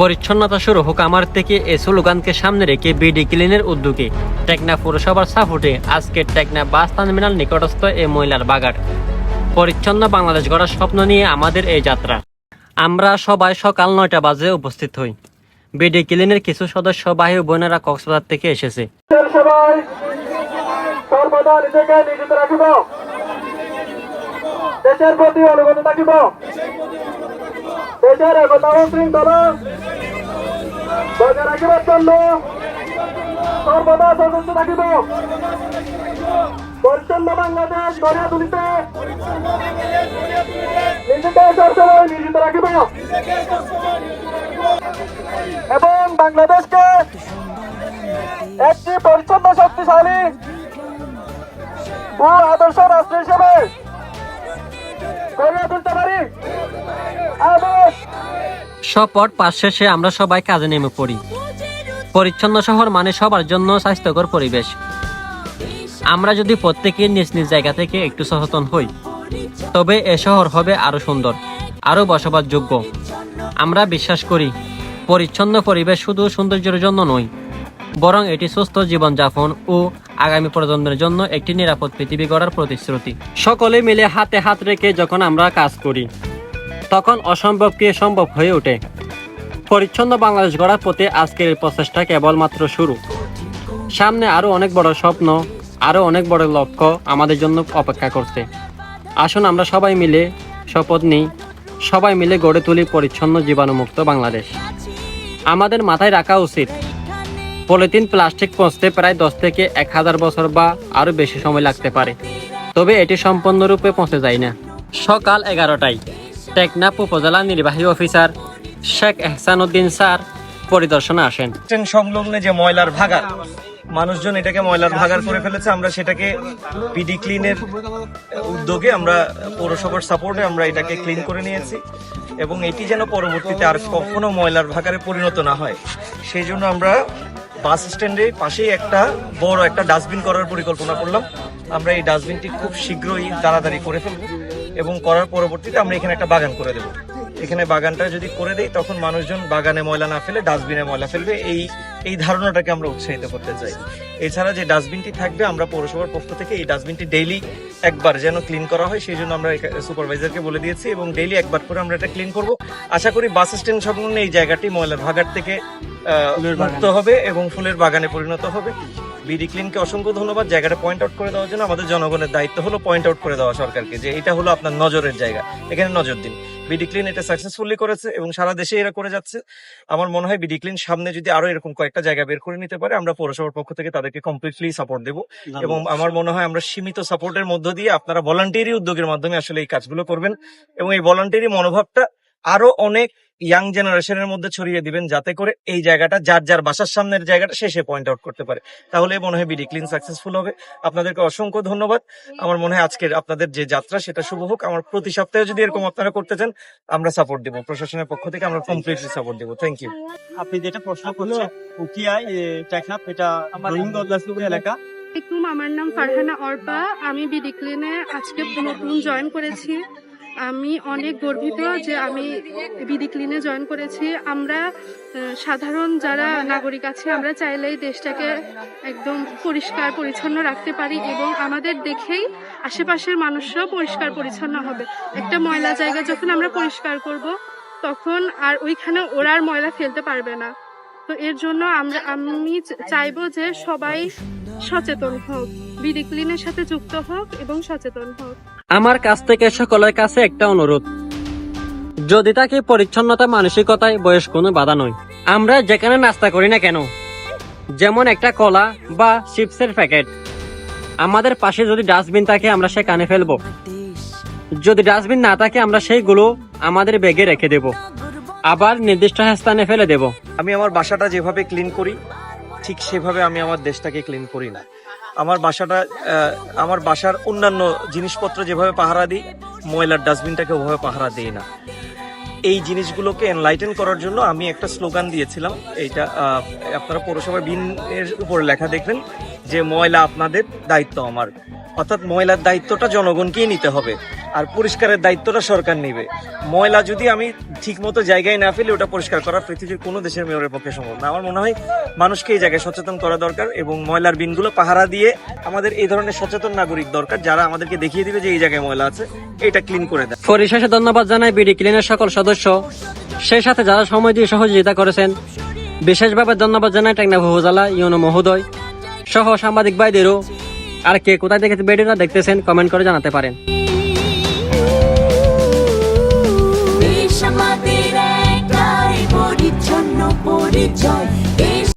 পরিচ্ছন্নতা শুরু হোক আমার থেকে এ স্লোগানকে সামনে রেখে বিডি ক্লিনের উদ্যোগে। টেকনা পৌরসভার সাপোর্টে আজকে টেকনা বাস টার্মিনাল নিকটস্থ এই মহিলার বাগার পরিচ্ছন্ন বাংলাদেশ গড়ার স্বপ্ন নিয়ে আমাদের এই যাত্রা। আমরা সবাই সকাল নয়টা বাজে উপস্থিত হই। বিডি ক্লিনের কিছু সদস্য ও বোনেরা কক্সবাজার থেকে এসেছে। দেশের প্রতি অনুগত থাকিব। দেশের একতা ও শৃঙ্খলা। বজায় রাখিবার জন্য সর্বদা সদস্য থাকিব। পরিচ্ছন্ন বাংলাদেশ, গড়িয়া তুলিতে। নিজেকে সবসময় নিয়োজিত রাখিব। এবং বাংলাদেশকে একটি পরিচ্ছন্ন শক্তিশালী ও আদর্শ রাষ্ট্র হিসেবে গড়ে তুলতে পারি। শপথ পাশ শেষে আমরা সবাই কাজে নেমে পড়ি। পরিচ্ছন্ন শহর মানে সবার জন্য স্বাস্থ্যকর পরিবেশ। আমরা যদি প্রত্যেকে নিজ নিজ জায়গা থেকে একটু সচেতন হই, তবে এ শহর হবে আরও সুন্দর, আরও বসবাসযোগ্য। আমরা বিশ্বাস করি, পরিচ্ছন্ন পরিবেশ শুধু সৌন্দর্যের জন্য নয়, বরং এটি সুস্থ জীবনযাপন ও আগামী প্রজন্মের জন্য একটি নিরাপদ পৃথিবী গড়ার প্রতিশ্রুতি। সকলে মিলে হাতে হাত রেখে যখন আমরা কাজ করি তখন অসম্ভবকে সম্ভব হয়ে ওঠে। পরিচ্ছন্ন বাংলাদেশ গড়ার প্রতি আজকের এই প্রচেষ্টা কেবলমাত্র শুরু। সামনে আরও অনেক বড় স্বপ্ন আরও অনেক বড় লক্ষ্য আমাদের জন্য অপেক্ষা করছে। আসুন আমরা সবাই মিলে শপথ নিই, সবাই মিলে গড়ে তুলি পরিচ্ছন্ন জীবাণুমুক্ত বাংলাদেশ। আমাদের মাথায় রাখা উচিত, পলিথিন, প্লাস্টিক পচতে প্রায় দশ থেকে এক হাজার বছর বা আরও বেশি সময় লাগতে পারে। তবে এটি সম্পূর্ণরূপে পৌঁছে যায় না। সকাল এগারোটায়। টেকনাফ উপজেলা নির্বাহী অফিসার শেখ এহসানুদ্দিন স্যার পরিদর্শনে আসেন। সংলগ্নে যে ময়লার ভাগার, মানুষজন এটাকে ময়লার ভাগার করে ফেলেছে, আমরা সেটাকে পিডি ক্লিনের উদ্যোগে আমরা পৌরসভার সাপোর্টে আমরা এটাকে ক্লিন করে নিয়েছি এবং এটি যেন পরবর্তীতে আর কখনো ময়লার ভাগারে পরিণত না হয়। সেই জন্য আমরা বাস স্ট্যান্ডের পাশেই একটা বড় একটা ডাস্টবিন করার পরিকল্পনা করলাম। আমরা এই ডাস্টবিনটি খুব শীঘ্রই তাড়াতাড়ি করে ফেলব। এবং করার পরবর্তীতে আমরা এখানে একটা বাগান করে দেবো। এখানে বাগানটা যদি করে দেই তখন মানুষজন বাগানে ময়লা না ফেলে ডাস্টবিনে ময়লা ফেলবে। এই এই ধারণাটাকে আমরা উৎসাহিত করতে চাই। এছাড়া যে ডাস্টবিনটি থাকবে আমরা পৌরসভার পক্ষ থেকে এই ডাস্টবিনটি ডেইলি একবার যেন ক্লিন করা হয় সেই জন্য আমরা সুপারভাইজারকে বলে দিয়েছি এবং ডেইলি একবার করে আমরা এটা ক্লিন করব। আশা করি বাস স্ট্যান্ড সংলগ্ন এই জায়গাটি ময়লার ভাগার থেকে মুক্ত হবে এবং ফুলের বাগানে পরিণত হবে। বিডি ক্লিনকে অসংখ্য ধন্যবাদ। জায়গাটা পয়েন্ট আউট করে দেওয়ার জন্য আমাদের জনগণের দায়িত্ব হলো পয়েন্ট আউট করে দেওয়া সরকারকে যে এটা হলো আপনার নজরের জায়গা। এখানে নজর দিন। বিডি ক্লিন এটা সাকসেসফুলি করেছে এবং সারা দেশে এরা করে যাচ্ছে। আমার মনে হয় বিডি ক্লিন সামনে যদি আরও এরকম কয়েকটা জায়গা বের করে নিতে পারে আমরা পৌরসভার পক্ষ থেকে তাদেরকে কমপ্লিটলি সাপোর্ট দেবো। এবং আমার মনে হয় আমরা সীমিত সাপোর্টের মধ্য দিয়ে আপনারা ভলান্টিয়ারি উদ্যোগের মাধ্যমে আসলে এই কাজগুলো করবেন। এবং এই ভলান্টিয়ারি মনোভাবটা আরও অনেক ইয়াং জেনারেশনের মধ্যে ছড়িয়ে দিবেন যাতে করে এই জায়গাটা যার যার বাসার সামনের জায়গাটা শেষে পয়েন্ট আউট করতে পারে। তাহলে মনে হয় বিডি ক্লিন সাকসেসফুল হবে। আপনাদেরকে অসংখ্য ধন্যবাদ। আমার মনে হয় আজকের আপনাদের যে যাত্রা সেটা শুভ হোক। আমার প্রতি সপ্তাহে যদি এরকম আপনারা করতে চান আমরা সাপোর্ট দিব। প্রশাসনের পক্ষ থেকে আমরা কমপ্লিটলি সাপোর্ট দিব। থ্যাংক ইউ আপনি যেটা প্রশ্ন উকিয়ায় টেকনাফ এটা রোহিঙ্গা এলাকা। আমার নাম ফারহানা অর্পা। আমি বিডি ক্লিনে আজকে নতুন জয়েন করেছি। আমি অনেক গর্বিত যে আমি বিডি ক্লিনে জয়েন করেছি। আমরা সাধারণ যারা নাগরিক আছে, আমরা চাইলেই দেশটাকে একদম পরিষ্কার, পরিচ্ছন্ন রাখতে পারি এবং আমাদের দেখেই আশেপাশের মানুষরাও পরিষ্কার, পরিচ্ছন্ন হবে। একটা ময়লা জায়গা যখন আমরা পরিষ্কার করব, তখন আর ওইখানে ওরা আর ময়লা ফেলতে পারবে না। তো এর জন্য আমরা, আমি চাইব যে সবাই সচেতন হোক, বিডি ক্লিনের সাথে যুক্ত হোক এবং সচেতন হোক। আমার কাছ থেকে সকলের কাছে একটা অনুরোধ। যদি তাকে পরিচ্ছন্নতা, মানসিকতায় বয়স কোনো বাধা নয়, আমরা যেখানে নাস্তা করি না কেন? যেমন একটা কলা বা চিপসের প্যাকেট। আমাদের পাশে যদি ডাস্টবিন থাকে, আমরা সেখানে ফেলব। যদি ডাস্টবিন না থাকে, আমরা সেইগুলো আমাদের ব্যাগে রেখে দেব। আবার নির্দিষ্ট স্থানে ফেলে দেব। আমি আমার বাসাটা যেভাবে ক্লিন করি, ঠিক সেভাবে আমি আমার দেশটাকে ক্লিন করি না। আমার বাসাটা আমার বাসার অন্যান্য জিনিসপত্র যেভাবে পাহারা দিই, ময়লার ডাস্টবিনটাকে ওভাবে পাহারা দিই না। এই জিনিসগুলোকে এনলাইটেন করার জন্য আমি একটা স্লোগান দিয়েছিলাম। এইটা আপনারা পৌরসভার বিন এর উপরে লেখা দেখবেন যে, ময়লা আপনাদের দায়িত্ব আমার। অর্থাৎ ময়লার দায়িত্বটা জনগণকেই নিতে হবে। আর পরিষ্কারের দায়িত্বটা সরকার নেবে। ময়লা যদি আমি ঠিক মতো জায়গায় না ফেলে, ওটা পরিষ্কার করা পৃথিবীর কোনো দেশের মেয়রের পক্ষে সম্ভব না। আমার মনে হয় মানুষকে এই জায়গায় সচেতন করা দরকার এবং ময়লার বিনগুলো পাহারা দিয়ে আমাদের এই ধরনের সচেতন নাগরিক দরকার যারা আমাদেরকে দেখিয়ে দিবে যে এই জায়গায় ময়লা আছে, এটা ক্লিন করে দেয়। পরিশেষে ধন্যবাদ জানাই বিডি ক্লিনের সকল সদস্য। সেই সাথে যারা সময় দিয়ে সহযোগিতা করেছেন, বিশেষভাবে ধন্যবাদ জানাই টেকনা উপজেলা ইউনো মহোদয় সহ সাংবাদিক ভাইদেরও। আর কে কোথায় দেখে ভিডিওটা দেখতেছেন কমেন্ট করে জানাতে পারেন। পরিচ্ছন্ন পরিচয়।